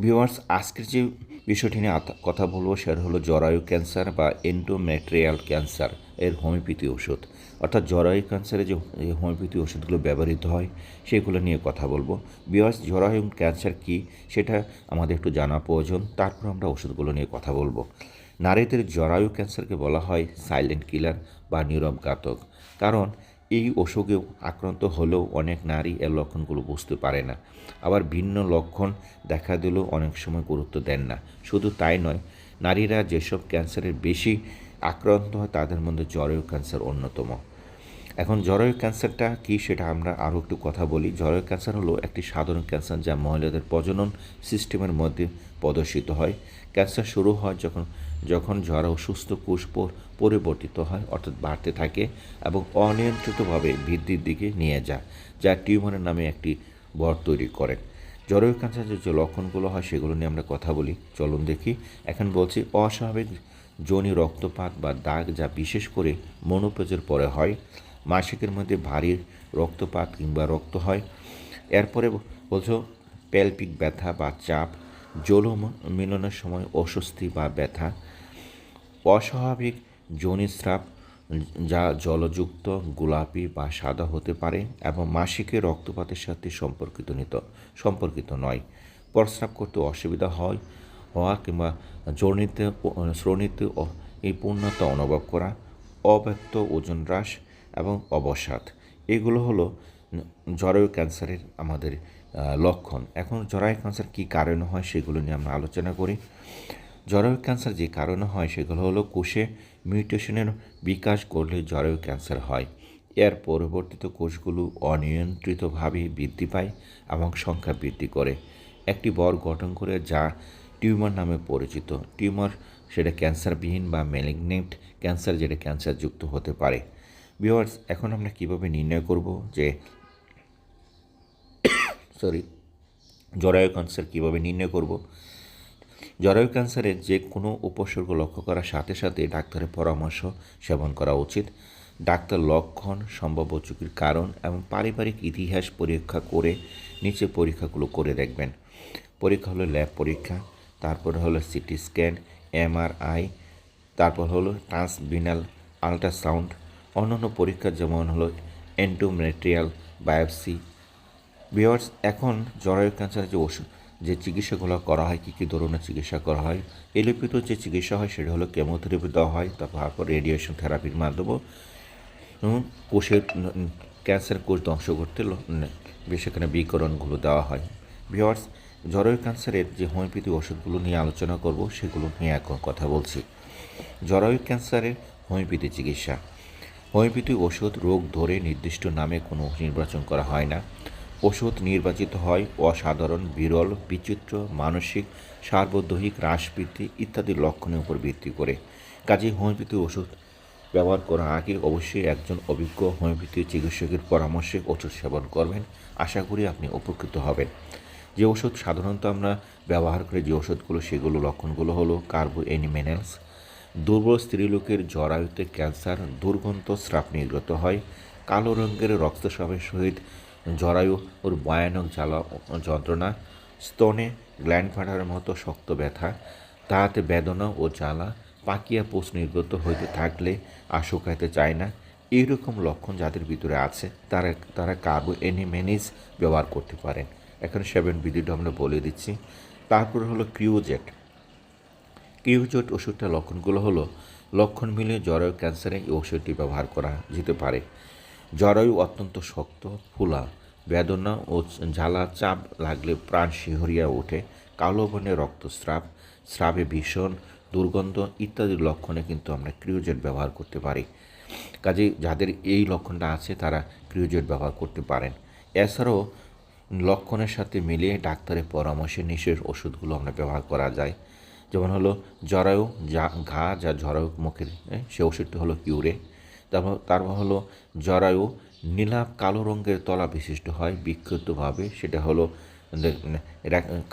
Viewers, আজকের যে বিষয়টি নিয়ে কথা বলব সেটা হলো জরায়ু ক্যান্সার বা এন্ডোমেট্রিয়াল ক্যান্সার এর হোমিওপ্যাথি ওষুধ। অর্থাৎ জরায়ু ক্যান্সারে যে হোমিওপ্যাথি ওষুধগুলো ব্যবহৃত হয়, সেগুলো নিয়ে কথা বলব। ভিউয়ার্স, জরায়ু ক্যান্সার কি সেটা আমাদের একটু জানা প্রয়োজন, তারপর আমরা ওষুধগুলো নিয়ে কথা বলব। নারীদের জরায়ু ক্যান্সারকে বলা হয় সাইলেন্ট কিলার বা নীরব ঘাতক কারণ এই অসুখে আক্রান্ত হলেও অনেক নারী এর লক্ষণগুলো বুঝতে পারে না। আবার ভিন্ন লক্ষণ দেখা দিলেও অনেক সময় গুরুত্ব দেন না। শুধু তাই নয়, নারীরা যেসব ক্যান্সারের বেশি আক্রান্ত হয় তাদের মধ্যে জ্বরেও ক্যান্সার অন্যতম। এখন জরায়ু ক্যান্সারটা কি সেটা আমরা আরও একটু কথা বলি। জরায়ু ক্যান্সার হলো একটি সাধারণ ক্যান্সার যা মহিলাদের প্রজনন সিস্টেমের মধ্যে প্রদর্শিত হয়। ক্যান্সার শুরু হয় যখন যখন জরায়ু সুস্থ কোষ পরিবর্তিত হয়, অর্থাৎ বাড়তে থাকে এবং অনিয়ন্ত্রিতভাবে বৃদ্ধির দিকে নিয়ে যায়, যা টিউমারের নামে একটি বর তৈরি করেন জরায়ু ক্যান্সারের যে লক্ষণগুলো হয় সেগুলো নিয়ে আমরা কথা বলি। চলুন দেখি। এখন বলছি, অস্বাভাবিক যোনি রক্তপাত বা দাগ যা বিশেষ করে মনোপেজের পরে হয় মাসিকের মধ্যে ভারী রক্তপাত কিংবা রক্ত হয়। এরপরে বলছো প্যালপিক ব্যথা বা চাপ জল মিলনের সময় অস্বস্তি বা ব্যথা, অস্বাভাবিক যৌনিস্রাব যা জলযুক্ত, গোলাপি বা সাদা হতে পারে এবং মাসিকের রক্তপাতের সাথে সম্পর্কিত নিত, সম্পর্কিত নয়। প্রস্রাব করতে অসুবিধা হয়, হওয়া কিংবা জর্নিতে শ্রোণীতে এই পূর্ণতা অনুভব করা, অব্যক্ত ওজন হ্রাস এবং অবসাদ। এগুলো হলো জরায়ু ক্যান্সারের আমাদের লক্ষণ। এখন জরায়ু ক্যান্সার কী কারণে হয় সেগুলো নিয়ে আমরা আলোচনা করি। জরায়ু ক্যান্সার যে কারণে হয় সেগুলো হলো কোষে মিউটেশনের বিকাশ করলে জরায়ু ক্যান্সার হয়। এর পরবর্তীতে কোষগুলো অনিয়ন্ত্রিতভাবে বৃদ্ধি পায় এবং সংখ্যা বৃদ্ধি করে। একটি বর গঠন করে যা টিউমার নামে পরিচিত। টিউমার সেটা ক্যান্সারবিহীন বা ম্যালিগনেন্ট ক্যান্সার যেটা ক্যান্সারযুক্ত হতে পারে। ভিওয়ার্স এখন আমরা কীভাবে নির্ণয় করব যে সরি জরায়ু ক্যান্সার কীভাবে নির্ণয় করব? জরায়ু ক্যান্সারের যে কোনো উপসর্গ লক্ষ্য করার সাথে সাথে ডাক্তারের পরামর্শ সেবন করা উচিত। ডাক্তার লক্ষণ, সম্ভাব্য ঝুঁকির কারণ এবং পারিবারিক ইতিহাস পরীক্ষা করে নিচে পরীক্ষাগুলো করে দেখবেন। পরীক্ষা হলো ল্যাব পরীক্ষা, তারপর হলো সিটি স্ক্যান, এমআরআই, তারপর হলো ট্রান্সবিনাল আল্ট্রাসাউন্ড অন্যান্য পরীক্ষা যেমন হলো এন্টোমেট্রিয়াল বায়োপসি ভিওয়ার্স এখন জরায়ু ক্যান্সারের যে ওষুধ, যে চিকিৎসাগুলো করা হয়, কী কী ধরনের চিকিৎসা করা হয়, এলিপিত যে চিকিৎসা হয়, সেটা হলো কেমোথেরাপি দেওয়া হয়, তারপর রেডিয়েশন থেরাপির মাধ্যমে। কোষের ক্যান্সার কোষ ধ্বংস করতে সেখানে বিকরণগুলো দেওয়া হয়। ভিওয়ার্স জরায়ু ক্যান্সারের যে হোমিওপ্যাথি ওষুধগুলো নিয়ে আলোচনা করব, সেগুলো নিয়ে এখন কথা বলছি। জরায়ু ক্যান্সারের হোমিওপ্যাথি চিকিৎসা। হোমিওপ্যাথি ওষুধ রোগ ধরে নির্দিষ্ট নামে কোনো নির্বাচন করা হয় না। ওষুধ নির্বাচিত হয় অসাধারণ, বিরল, বিচিত্র, মানসিক সার্বদৈহিক হ্রাসবৃদ্ধি ইত্যাদি লক্ষণের উপর ভিত্তি করে। কাজে হোমিওপ্যাথি ওষুধ ব্যবহার করার আগে অবশ্যই একজন অভিজ্ঞ হোমিওপ্যাথি চিকিৎসকের পরামর্শে ওষুধ সেবন করবেন। আশা করি আপনি উপকৃত হবেন। যে ওষুধ সাধারণত আমরা ব্যবহার করে, যে ওষুধগুলো, সেগুলো লক্ষণগুলো হলো কার্বো অ্যানিমেনালস দুর্বল স্ত্রীলোকের জরায়ুতে ক্যান্সার, দুর্গন্ধ স্রাপ নির্গত হয়। কালো রঙের রক্তস্রাবের সহিত জরায়ু ওর ভয়ানক জ্বালা যন্ত্রণা। স্তনে গ্ল্যান্ড ফাটার মতো শক্ত ব্যথা তাহাতে বেদনা ও জ্বালা, পাকিয়া পোষ নির্গত হইতে থাকলে আর শুকাইতে চায় না। এইরকম লক্ষণ যাদের ভিতরে আছে, তারা তারা কার্বো অ্যানিমেনিস ব্যবহার করতে পারেন। এখন সেভেন বিধিটা আমরা বলে দিচ্ছি। তারপর হলো ক্রিওজেট। কিউজোট ওষুধটার লক্ষণগুলো হলো, লক্ষণ মিলে জরায়ু ক্যান্সারে এই ওষুধটি ব্যবহার করা যেতে পারে। জরায়ু অত্যন্ত শক্ত, ফুলা, বেদনা ও জ্বালা চাপ লাগলে প্রাণ শিহরিয়া ওঠে, কালো বর্ণের রক্তস্রাব, স্রাবে ভীষণ দুর্গন্ধ ইত্যাদি লক্ষণে কিন্তু আমরা ক্রিওজেট ব্যবহার করতে পারি। কাজেই যাদের এই লক্ষণটা আছে তারা ক্রিওজেট ব্যবহার করতে পারেন। এছাড়াও লক্ষণের সাথে মিলিয়ে ডাক্তারের পরামর্শে নিশেষ ওষুধগুলো আমরা ব্যবহার করা যায়। যেমন হলো জরায়ু, যা ঘা, যা জরায়ু মুখের সে ওষুধটি হলো কিউরে তারপর তারপর হলো জরায়ু নীলাভ কালো রঙের তলা বিশিষ্ট হয় বিক্ষিপ্তভাবে সেটা হলো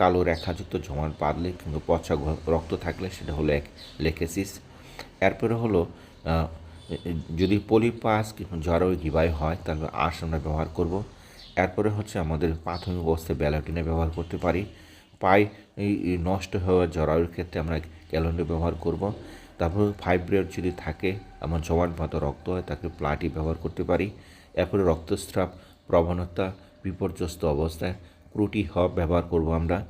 কালো রেখাযুক্ত জমাট বাঁধলে কিংবা পচা রক্ত থাকলে সেটা হলো এক লেকেসিস। এরপরে হলো যদি পলিপাস জরায়ু গিবাই হয়, তাহলে আঁশ আমরা ব্যবহার করব। এরপরে হচ্ছে আমাদের প্রাথমিক অবস্থায় ব্যালোটিনে ব্যবহার করতে পারি। এই নষ্ট হওয়া জরায়ুর ক্ষেত্রে আমরা ক্যালেন্ডার ব্যবহার করব। তারপর ফাইব্রেট যদি থাকে, আমার জমাট বাঁধা রক্ত হয়, তাকে প্লাটি ব্যবহার করতে পারি। এরপরে রক্তস্রাব, প্রবণতা, বিপর্যস্ত অবস্থায় ক্রুটি হব ব্যবহার করব আমরা।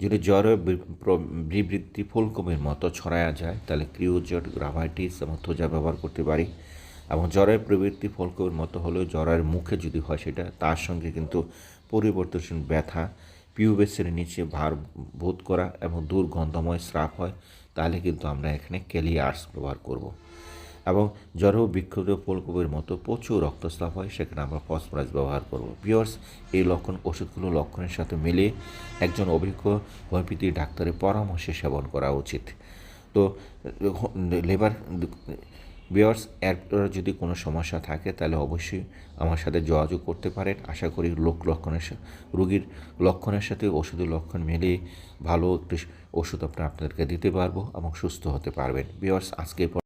যদি জ্বরে বি- প্র- ফুলকমির মতো ছড়ায়া যায়, তাহলে ক্রিওজট, গ্রাভাইটিস এবং থোজা ব্যবহার করতে পারি। এবং জ্বরের প্রবৃত্তি ফলকমির মতো হলেও জ্বরের মুখে যদি হয় সেটা, তার সঙ্গে কিন্তু পরিবর্তনশীল ব্যথা পিউবেসের নিচে ভার বোধ করা এবং দুর্গন্ধময় স্রাব হয়, তাহলে কিন্তু আমরা এখানে ক্যালিয়ার্স ব্যবহার করব। এবং জ্বর ও বিক্ষুব্ধ ফুলকপির মতো প্রচুর রক্তস্রাব হয়, সেখানে আমরা ফসফরাস ব্যবহার করব পিওর্স এই লক্ষণ, ওষুধগুলো লক্ষণের সাথে মিলিয়ে একজন অভিজ্ঞ হোমিওপ্যাথি ডাক্তারের পরামর্শে সেবন করা উচিত তো লেবার বিয়ার্স এর যদি কোনো সমস্যা থাকে, তাহলে অবশ্যই আমার সাথে যোগাযোগ করতে পারেন। আশা করি লোক লক্ষণের রোগীর লক্ষণের সাথে ওষুধের লক্ষণ মিলিয়ে ভালো একটি ওষুধ আপনার আপনাদেরকে দিতে পারব এবং সুস্থ হতে পারবেন। বিয়ার্স আজকে